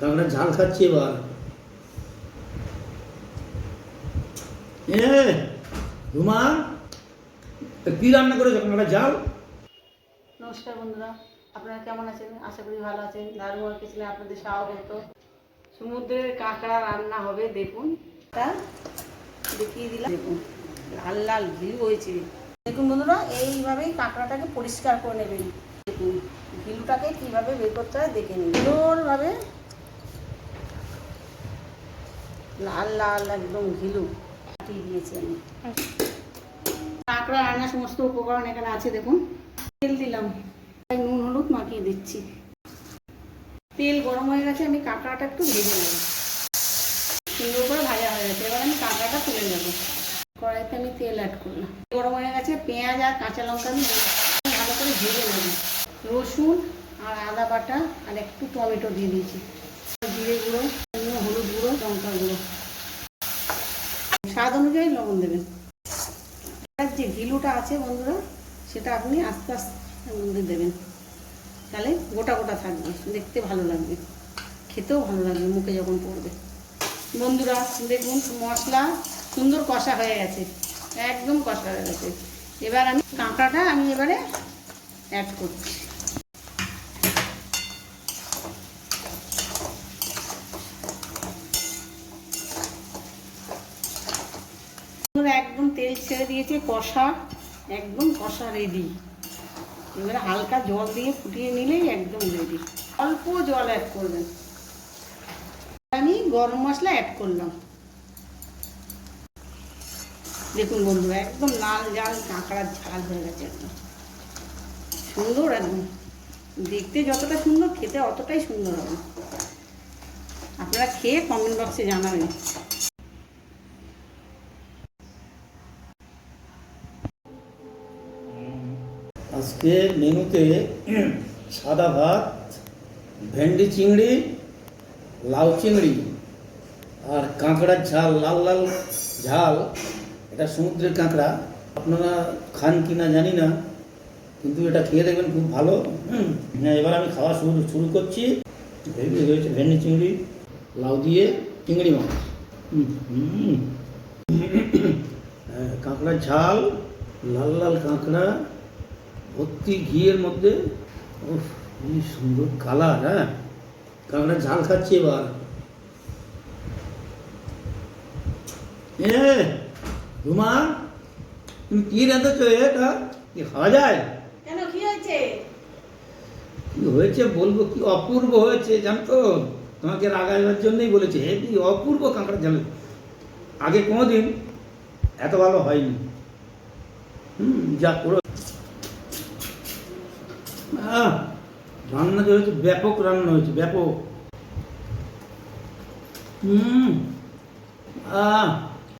কাঁকড়া ঝাল খাচ্ছি এবার। রুমা রান্না করেছ? কাঁকড়া ঝাল? নমস্কার বন্ধুরা, আপনারা কেমন আছেন? আশা করি ভালো আছেন। দারুণ আপনাদের স্বাগত। সমুদ্রের কাঁকড়া রান্না হবে দেখুন। তা দেখিয়ে দিলাম। দেখুন, লাল লাল ঘিলু হয়েছে। দেখুন বন্ধুরা, এইভাবেই কাঁকড়াটাকে পরিষ্কার করে নেবেন। দেখুন ঘিলুটাকে কীভাবে বের করতে হয় দেখে নিন। সুন্দরভাবে লাল লাল একদম ঘিলু। কাটিয়ে দিয়েছি আমি। কাঁকড়া, রান্নার সমস্ত উপকরণ এখানে আছে, দেখুন। তেল দিলাম। নুন, হলুদ মাখিয়ে দিচ্ছি। তেল গরম হয়ে গেছে, আমি কাঁকড়াটা একটু ভেজে নেব। সুন্দর করে ভাজা হয়ে গেছে। এবার আমি কাঁকড়াটা তুলে নেব। কড়াইতে আমি তেল অ্যাড করলাম। গরম হয়ে গেছে, পেঁয়াজ আর কাঁচা লঙ্কা আমি ভালো করে ভেজে নেব। রসুন আর আদা বাটা আর একটু টমেটো দিয়ে দিয়েছি। জিরে গুঁড়ো লবণ, হলুদ গুঁড়ো লঙ্কা গুঁড়ো স্বাদ অনুযায়ী লবণ দেবেন। যে ঘিলুটা আছে বন্ধুরা, সেটা আপনি আস্তে আস্তে মধ্যে দেবেন। তাহলে গোটা গোটা থাকবে, দেখতে ভালো লাগবে। খেতেও ভালো লাগবে, মুখে যখন পড়বে। বন্ধুরা, দেখুন মশলা সুন্দর কষা হয়ে গেছে, একদম কষা হয়ে গেছে। এবার আমি কাঁকড়াটা আমি এবারে অ্যাড করছি। বন্ধুরা, একদম তেল ছেড়ে দিয়েছে কষা একদম কষা রেডি এবারে হালকা জল দিয়ে ফুটিয়ে নিলেই একদম রেডি অল্প জল অ্যাড করবেন। আমি গরম মশলা অ্যাড করলাম। দেখুন বন্ধুরা একদম লাল জাল কাঁকড়ার ঝাল হয়ে গেছে একদম। সুন্দর একদম। দেখতে যতটা সুন্দর খেতে অতটাই সুন্দর হবে। আপনারা খেয়ে কমেন্ট বক্সে জানাবেন। আজকে মেনুতে সাদা ভাত ভেন্ডি চিংড়ি লাউ চিংড়ি আর কাঁকড়ার ঝাল লাল লাল ঝাল। এটা সমুদ্রের কাঁকড়া। আপনারা খান কি না জানি না কিন্তু এটা খেয়ে দেখবেন খুব ভালো। হ্যাঁ এবার আমি খাওয়া শুরু শুরু করছি। হয়েছে ভেন্ডি চিংড়ি লাউ দিয়ে চিংড়ি মাছ। হ্যাঁ, কাঁকড়ার ঝাল লাল লাল কাঁকড়া। ভর্তি ঘিয়ের মধ্যে কি সুন্দর কালার হ্যাঁ? কাঁকড়া ঝাল খাচ্ছি এবার। এ রুমা তুমি কি রেঁধেছো এটা কি খাওয়া যায়? কেন কি হয়েছে? কি হয়েছে বলব কি অপূর্ব হয়েছে জানো তো? তোমাকে রাগাইবার জন্যই বলেছে হে কি অপূর্ব কাঁকড়া ঝাল। আগে কোনোদিন এত ভালো হয়নি। হুম যা পুরো আহ, রান্না যে হয়েছে ব্যাপক রান্না হয়েছে ব্যাপক। হুম আহ